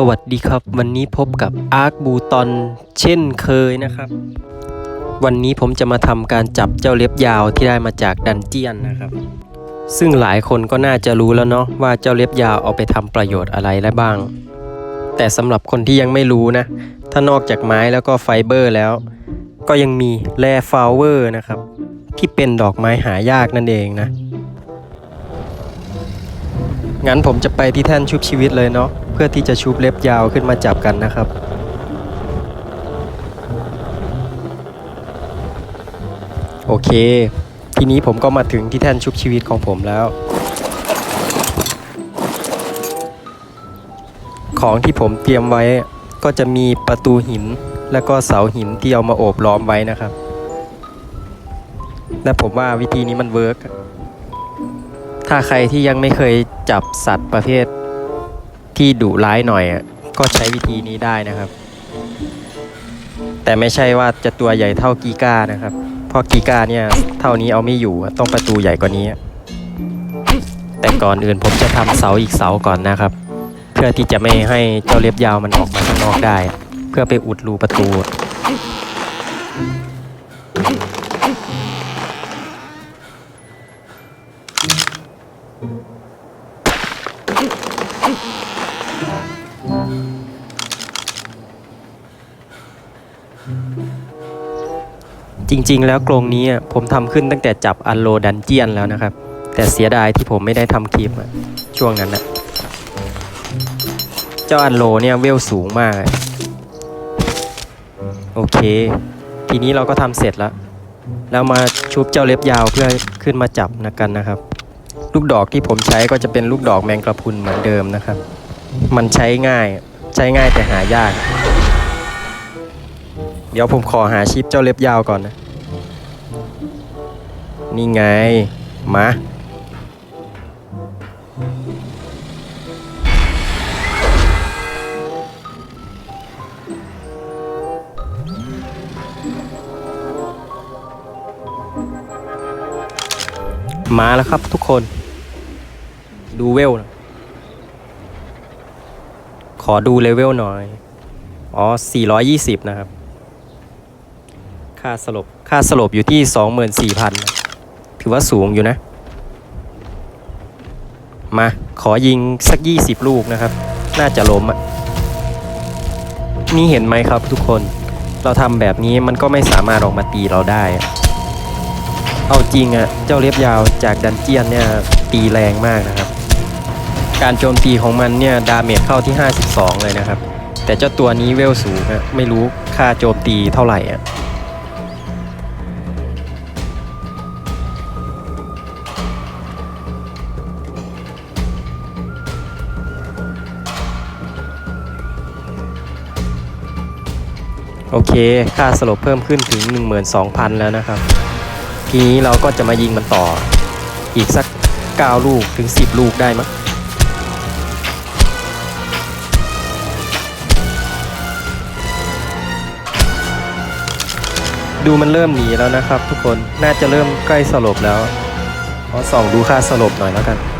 สวัสดีครับ วันนี้พบกับอาร์คบูตอนเช่นเคยนะครับ วันนี้ผมจะมาทำการจับเจ้าเล็บยาวที่ได้มาจากดันเจียนนะครับ ซึ่งหลายคนก็น่าจะรู้แล้วเนาะว่าเจ้าเล็บยาวเอาไปทำประโยชน์อะไรได้บ้าง แต่สำหรับคนที่ยังไม่รู้นะ ถ้านอกจากไม้แล้วก็ไฟเบอร์แล้ว ก็ยังมีแร่ฟลาวเวอร์นะครับ ที่เป็นดอกไม้หายากนั่นเองนะงั้นผมจะไปที่แท่นชุบชีวิตเลยเนาะ พื่อที่จะชุบเล็บยาวขึ้นมาจับกันนะครับโอเค ทีนี้ผมก็มาถึงที่แท่นชุบชีวิตของผมแล้ว ของที่ผมเตรียมไว้ก็จะมีประตูหิน แล้วก็เสาหินที่เอามาโอบล้อมไว้นะครับ และผมว่าวิธีนี้มันเวิร์กถ้าใครที่ยังไม่เคยจับสัตว์ประเภท ที่ดุร้ายหน่อยก็ใช้วิธีนี้ได้นะครับ แต่ไม่ใช่ว่าจะตัวใหญ่เท่ากีก้านะครับ เพราะกีก้าเนี่ยเท่านี้เอาไม่อยู่ต้องประตูใหญ่กว่านี้ แต่ก่อนอื่นผมจะทำเสาอีกเสาก่อนนะครับ เพื่อที่จะไม่ให้เจ้าเล็บยาวมันออกมาข้างนอกได้ เพื่อไปอุดรูประตู ริงๆ แล้วกรงนี้ผมทำขึ้นตั้งแต่จับอันโลดันเจียนแล้วนะครับ แต่เสียดายที่ผมไม่ได้ทำคลิปช่วงนั้นนะเจ้าอันโลเนี่ยเวลสูงมาก โอเค ทีนี้เราก็ทำเสร็จแล้ว แล้วมาชุบเจ้าเล็บยาวเพื่อขึ้นมาจับนะกันนะครับ ลูกดอกที่ผมใช้ก็จะเป็นลูกดอกแมงกระพุนเหมือนเดิมนะครับ มันใช้ง่ายใช้ง่ายแต่หายากเดี๋ยวผมขอหาชิปเจ้าเล็บยาวก่อนนะ นี่ไง มา มาแล้วครับทุกคน ดูเวลนะขอดูเลเวลหน่อย อ๋อ 420 นะครับ ค่าสลบ ค่าสลบอยู่ที่ 24,000นะ ถือว่าสูงอยู่นะ มาขอยิงสัก 20 ลูกนะครับ น่าจะล้มอะนี่เห็นไหมครับทุกคน เราทำแบบนี้มันก็ไม่สามารถออกมาตีเราได้ เอาจริงอะ่ะเจ้าเล็บยาวจากดันเจียนเนี่ยตีแรงมากนะครับ การโจมตีของมันเนี่ยดาเมจเข้าที่ 52 เลยนะครับ แต่เจ้าตัวนี้เวลสูงอะไม่รู้ค่าโจมตีเท่าไหร่อะ โอเค ค่าสลบเพิ่มขึ้นถึง 12,000 แล้วนะครับ ทีนี้เราก็จะมายิงมันต่อ อีกสัก 9 ลูกถึง 10 ลูกได้มั้งดูมันเริ่มหนีแล้วนะครับ ทุกคน น่าจะเริ่มใกล้สลบแล้ว ขอส่องดูค่าสลบหน่อยแล้วกัน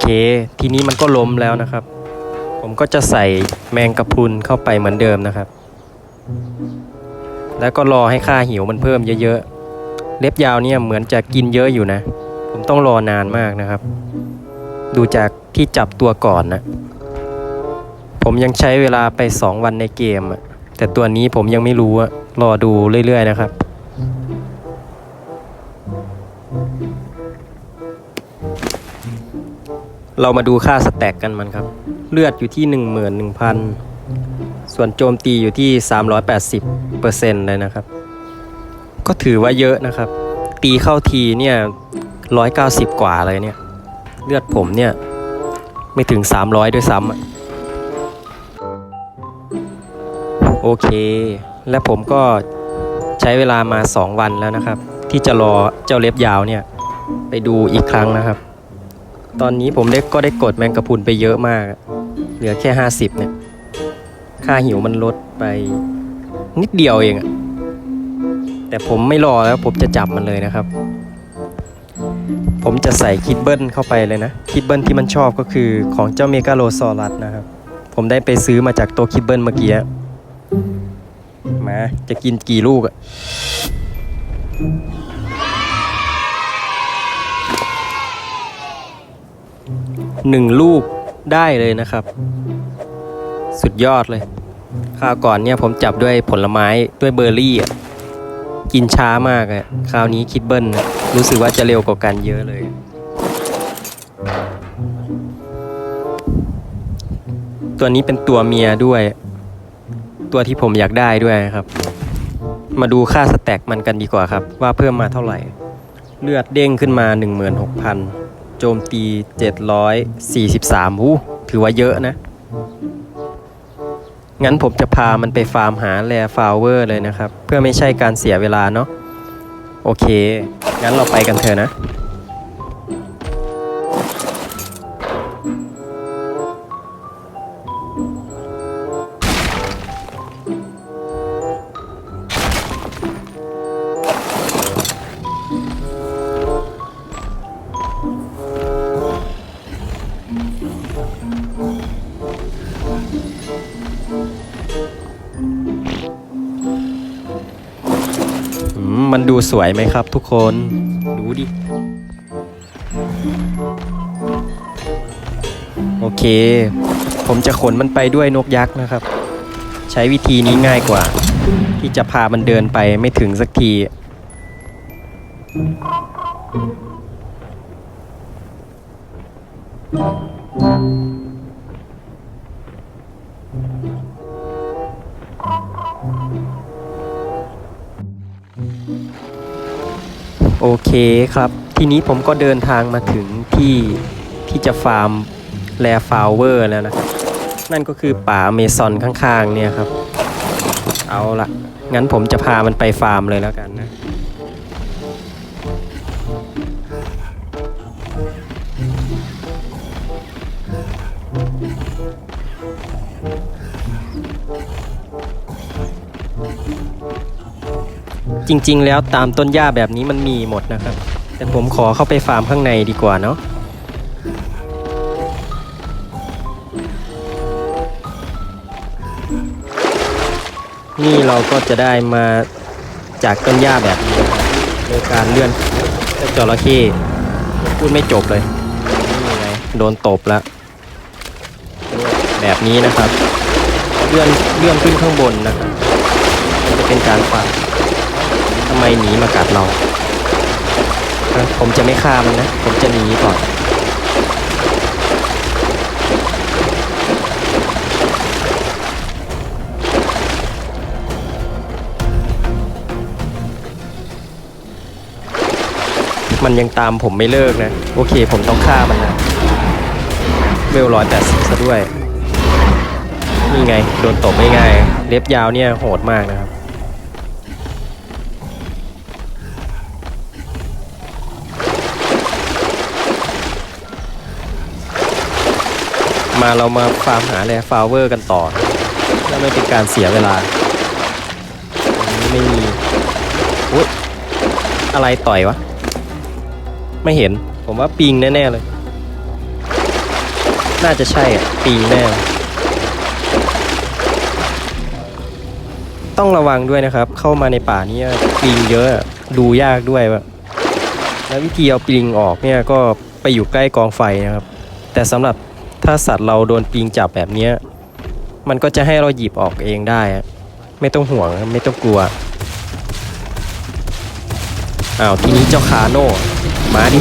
เค ทีนี้มันก็ล้มแล้วนะครับ ผมก็จะใส่แมงกะพรุนเข้าไปเหมือนเดิมนะครับ แล้วก็รอให้ค่าหิวมันเพิ่มเยอะๆ เล็บยาวเนี่ยเหมือนจะกินเยอะอยู่นะ ผมต้องรอนานมากนะครับ ดูจากที่จับตัวก่อนนะ ผมยังใช้เวลาไป 2 วันในเกมอะแต่ตัวนี้ผมยังไม่รู้อะรอดูเรื่อยๆนะครับ เรามาดูค่าสแต็กกันมันครับ เลือดอยู่ที่ 11,000 ส่วนโจมตีอยู่ที่ 380เปอร์เซ็นต์เลยนะครับ ก็ถือว่าเยอะนะครับ ตีเข้าทีเนี่ย 190 กว่าเลยเนี่ย เลือดผมเนี่ย ไม่ถึง 300 ด้วยซ้ำโอเค และผมก็ใช้เวลามา 2 วันแล้วนะครับ ที่จะรอเจ้าเล็บยาวเนี่ย ไปดูอีกครั้งนะครับ ตอนนี้ผมได้ก็ได้กดแมงกะพรุนไปเยอะมาก เหลือแค่ 50 เนี่ย ค่าหิวมันลดไปนิดเดียวเองอะแต่ผมไม่รอแล้วผมจะจับมันเลยนะครับ ผมจะใส่คิดเบิลเข้าไปเลยนะ คิดเบิลที่มันชอบก็คือของเจ้าเมกาโลซอรัสนะครับ ผมได้ไปซื้อมาจากตัวคิดเบิลเมื่อกี้ มา จะกินกี่ลูกอะ หนึ่งลูกได้เลยนะครับ สุดยอดเลยคราวก่อนเนี่ยผมจับด้วยผลไม้ด้วยเบอร์รี่อะกินช้ามากอะคราวนี้คิดเบิ้ลนะรู้สึกว่าจะเร็วกว่ากันเยอะเลย ตัวนี้เป็นตัวเมียด้วย ตัวที่ผมอยากได้ด้วยครับ มาดูค่าสแต็กมันกันดีกว่าครับ ว่าเพิ่มมาเท่าไหร่ เลือดเด้งขึ้นมา 16,000 โจมตี 743อู้ถือว่าเยอะนะ งั้นผมจะพามันไปฟาร์มหาแรฟลาวเวอร์เลยนะครับ เพื่อไม่ใช่การเสียเวลาเนาะ โอเค งั้นเราไปกันเถอะนะ มันดูสวยไหมครับทุกคน ดูดิ โอเค ผมจะขนมันไปด้วยนกยักษ์นะครับ ใช้วิธีนี้ง่ายกว่า ที่จะพามันเดินไปไม่ถึงสักที โอเคครับ ทีนี้ผมก็เดินทางมาถึงที่ที่จะฟาร์มแรฟาวเวอร์แล้วนะ นั่นก็คือป่าอเมซอนข้างๆเนี่ยครับ เอาละงั้นผมจะพามันไปฟาร์มเลยแล้วกันนะ จริง ๆ แล้วตามต้นหญ้าแบบนี้มันมีหมดนะครับ แต่ผมขอเข้าไปฟาร์มข้างในดีกว่าเนาะนี่เราก็จะได้มาจากต้นหญ้าแบบนี้โดยการเลื่อนเจ้าจระเข้พูดไม่จบเลยนี่ไงโดนตบแล้วแบบนี้นะครับ เลื่อนเลื่อนขึ้นข้างบนนะครับมันจะเป็นการฟังำไมหนีมากัดเราผมจะไม่ฆ่ามันนะ ผมจะหนีก่อน มันยังตามผมไม่เลิกนะ โอเค ผมต้องฆ่ามันนะเวลร้อยแปดสิบซะด้วย นี่ไง โดนตบง่ายๆเล็บยาวเนี่ยโหดมากนะครับ มาเรามาฟาร์มหาแร่ฟาวเวอร์กันต่อเพื่อไม่เป็นการเสียเวลาไม่มีอุ๊ยอะไรต่อยวะ ไม่เห็นผมว่าปิงแน่ๆเลย น่าจะใช่อะปิงแน่ต้องระวังด้วยนะครับ เข้ามาในป่านี้ปิงเยอะดูยากด้วยว่าแล้ววิธีเอาปิงออกเนี่ยก็ไปอยู่ใกล้กองไฟนะครับ แต่สำหรับ ถ้าสัตว์เราโดนปิงจับแบบเนี้ย มันก็จะให้เราหยิบออกเองได้ไม่ต้องห่วงไม่ต้องกลัวอ้าวทีนี้เจ้าคาโน่มาดิ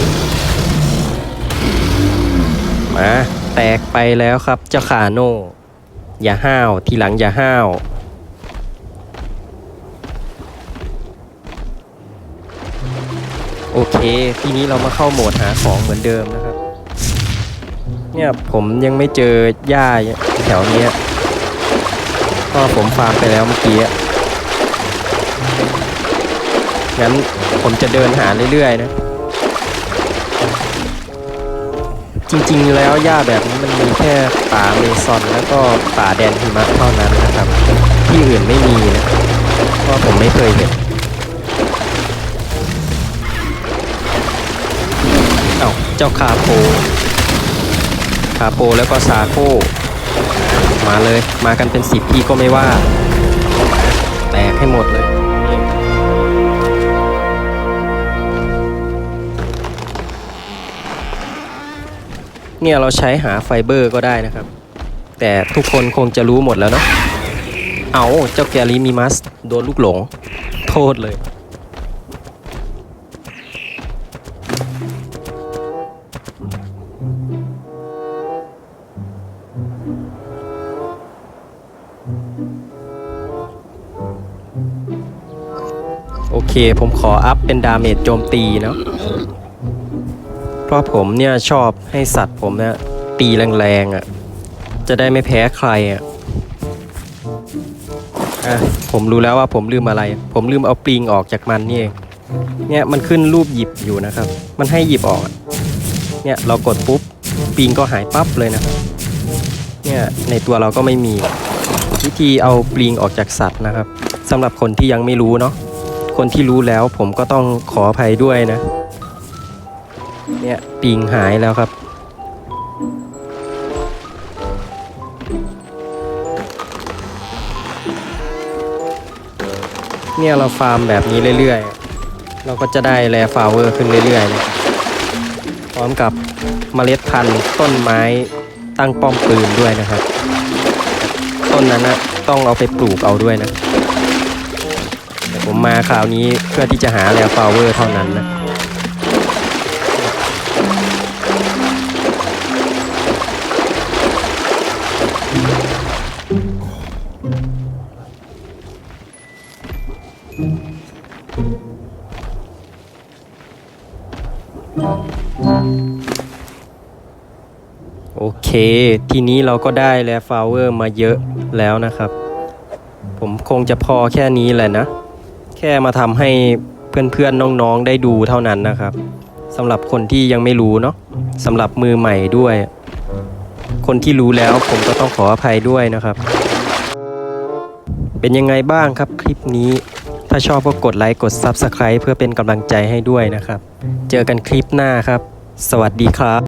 มาแตกไปแล้วครับเจ้าคาโน่อย่าห้าวทีหลังอย่าห้าวโอเค ทีนี้เรามาเข้าโหมดหาของเหมือนเดิมนะครับ เนี่ยผมยังไม่เจอหญ้าแถวเนี้ยก็ผมฟาร์มไปแล้วเมื่อกี้งั้นผมจะเดินหาเรื่อยๆนะ จริงๆแล้วหญ้าแบบนี้มันมีแค่ป่าเมซอนแล้วก็ป่าแดนหิมะเท่านั้นนะครับ ที่อื่นไม่มีนะเพราะผมไม่เคยเห็นเอ้าเจ้าคาโปาโปแล้วก็ซาโก้มาเลยมากันเป็นสิบพี่ก็ไม่ว่า แตกให้หมดเลยเนี่ยเราใช้หาไฟเบอร์ก็ได้นะครับ แต่ทุกคนคงจะรู้หมดแล้วเนาะเอาเจ้าแกลิมีมัส โดนลูกหลง โทษเลย เค ผมขออัพเป็นดาเมจโจมตีเนาะเพราะผมเนี่ยชอบให้สัตว์ผมเนี่ยตีแรงๆอะ่ะ จะได้ไม่แพ้ใครอะ่ะอะผมรู้แล้วว่าผมลืมอะไร ผมลืมเอาปลิงออกจากมันนี่เองเนี่ยมันขึ้นรูปหยิบอยู่นะครับ มันให้หยิบออก เนี่ยเรากดปุ๊บปลิงก็หายปั๊บเลยนะครับ เนี่ยในตัวเราก็ไม่มี วิธีเอาปลิงออกจากสัตว์นะครับสำหรับคนที่ยังไม่รู้เนาะ คนที่รู้แล้วผมก็ต้องขออภัยด้วยนะ เนี่ยปิงหายแล้วครับ เนี่ยเราฟาร์มแบบนี้เรื่อยๆ เราก็จะได้แรฟลาวเวอร์ขึ้นเรื่อยๆเลยพร้อมกับเมล็ดพันธุ์ต้นไม้ตั้งป้อมปืนด้วยนะครับ ต้นนั้นนะต้องเอาไปปลูกเอาด้วยนะ ผมมาคราวนี้เพื่อที่จะหาแรฟลาวเวอร์เท่านั้นนะโอเค ทีนี้เราก็ได้แรฟลาวเวอร์มาเยอะแล้วนะครับ ผมคงจะพอแค่นี้แหละนะ แค่มาทำให้เพื่อนๆน้องๆได้ดูเท่านั้นนะครับสำหรับคนที่ยังไม่รู้เนาะสำหรับมือใหม่ด้วย คนที่รู้แล้วผมก็ต้องขออภัยด้วยนะครับ เป็นยังไงบ้างครับคลิปนี้ ถ้าชอบก็กดไลค์กด Subscribe เพื่อเป็นกำลังใจให้ด้วยนะครับ เจอกันคลิปหน้าครับ สวัสดีครับ